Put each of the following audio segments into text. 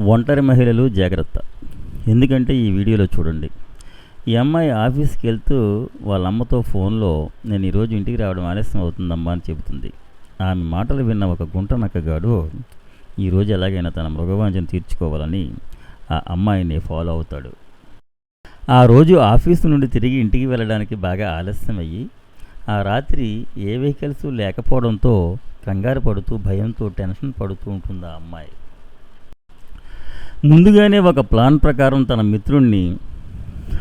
ఒంటరి మహిళలు జాగ్రత్త. ఎందుకంటే ఈ వీడియోలో చూడండి. ఈ అమ్మాయి ఆఫీస్కి వెళ్తూ వాళ్ళ అమ్మతో ఫోన్లో నేను ఈరోజు ఇంటికి రావడం ఆలస్యం అవుతుందమ్మా అని చెబుతుంది. ఆమె మాటలు విన్న ఒక గుంట నక్కగాడు ఈరోజు ఎలాగైనా తన మృగవాంఛను తీర్చుకోవాలని ఆ అమ్మాయిని ఫాలో అవుతాడు. ఆ రోజు ఆఫీసు నుండి తిరిగి ఇంటికి వెళ్ళడానికి బాగా ఆలస్యమయ్యి ఆ రాత్రి ఏ వెహికల్స్ లేకపోవడంతో కంగారు పడుతూ భయంతో టెన్షన్ పడుతూ ఉంటుంది ఆ అమ్మాయి. ముందుగానే ఒక ప్లాన్ ప్రకారం తన మిత్రుణ్ణి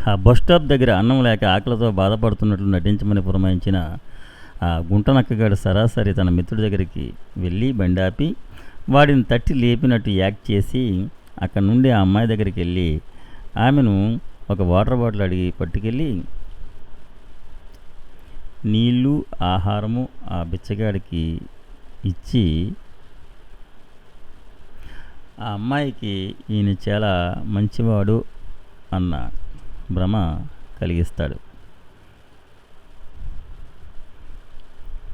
ఆ బస్ స్టాప్ దగ్గర అన్నం లేక ఆకలితో బాధపడుతున్నట్లు నటించమని పురమాయించిన ఆ గుంటనక్కగాడు సరాసరి తన మిత్రుడి దగ్గరికి వెళ్ళి బండి ఆపి వాడిని తట్టి లేపినట్టు యాక్ట్ చేసి అక్కడ నుండి ఆ అమ్మాయి దగ్గరికి వెళ్ళి ఆమెను ఒక వాటర్ బాటిల్ అడిగి పట్టుకెళ్ళి నీళ్ళు ఆహారము ఆ బిచ్చగాడికి ఇచ్చి ఆ అమ్మాయికి ఈయన చాలా మంచివాడు అన్న భ్రమ కలిగిస్తాడు.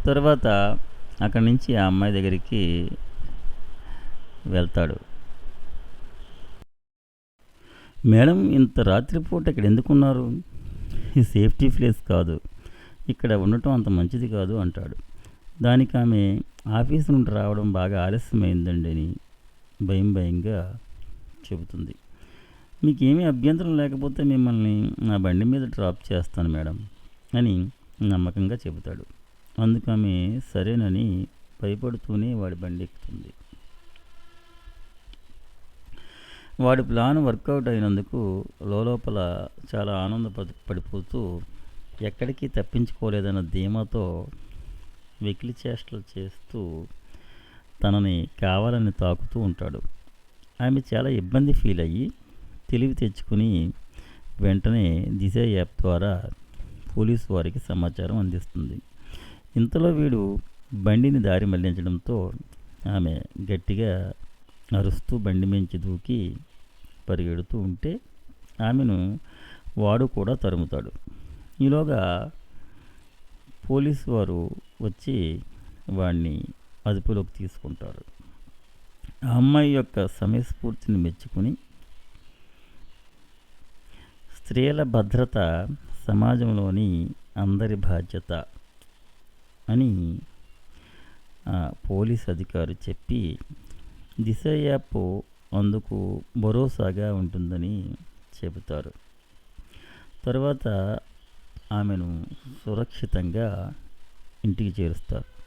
తర్వాత అక్కడి నుంచి ఆ అమ్మాయి దగ్గరికి వెళ్తాడు. మేడం ఇంత రాత్రిపూట ఇక్కడ ఎందుకున్నారు? ఈ సేఫ్టీ ప్లేస్ కాదు. ఇక్కడ ఉండటం అంత మంచిది కాదు అంటాడు. దానికి ఆమె ఆఫీస్ నుండి రావడం బాగా ఆలస్యమైందండి అని భయం భయంగా చెబుతుంది. మీకేమీ అభ్యంతరం లేకపోతే మిమ్మల్ని నా బండి మీద డ్రాప్ చేస్తాను మేడం అని నమ్మకంగా చెబుతాడు. అందుకు ఆమె సరేనని భయపడుతూనే వాడి బండి ఎక్కుతుంది. వాడి ప్లాన్ వర్కౌట్ అయినందుకు లోపల చాలా ఆనంద పడిపోతూ ఎక్కడికి తప్పించుకోలేదన్న ధీమాతో వెకిలి చేష్టలు చేస్తూ తనని కావాలని తాకుతూ ఉంటాడు. ఆమె చాలా ఇబ్బంది ఫీల్ అయ్యి తెలివి తెచ్చుకుని వెంటనే దిశ యాప్ ద్వారా పోలీసు వారికి సమాచారం అందిస్తుంది. ఇంతలో వీడు బండిని దారి మళ్ళించడంతో ఆమె గట్టిగా అరుస్తూ బండి మించి దూకి పరిగెడుతూ ఉంటే ఆమెను వాడు కూడా తరుముతాడు. ఈలోగా పోలీసు వారు వచ్చి వాడిని అదుపులోకి తీసుకుంటారు. ఆ అమ్మాయి యొక్క సమయస్ఫూర్తిని మెచ్చుకుని స్త్రీల భద్రత సమాజంలోని అందరి బాధ్యత అని ఆ పోలీస్ అధికారి చెప్పి దిశ యాప్ అందుకు భరోసాగా ఉంటుందని చెబుతారు. తర్వాత ఆమెను సురక్షితంగా ఇంటికి చేరుస్తారు.